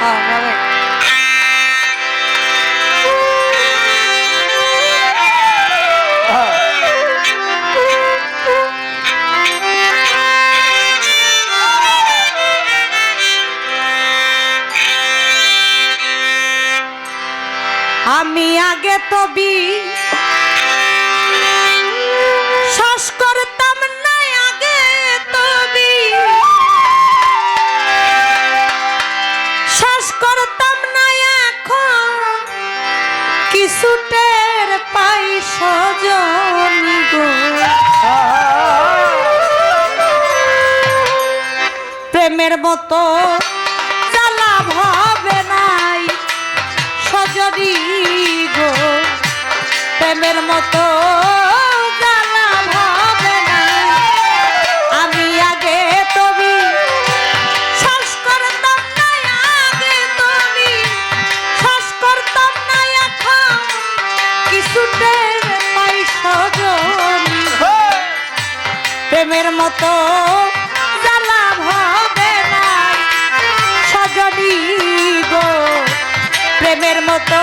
আমি আগে তবি শ্বাস কিছুটের পাই সজনি গো। প্রেমের মতো জ্বালা ভাবে নাই সজনি গো। প্রেমের মতো প্রেমের মতো জ্বালা হবে না। প্রেমের মতো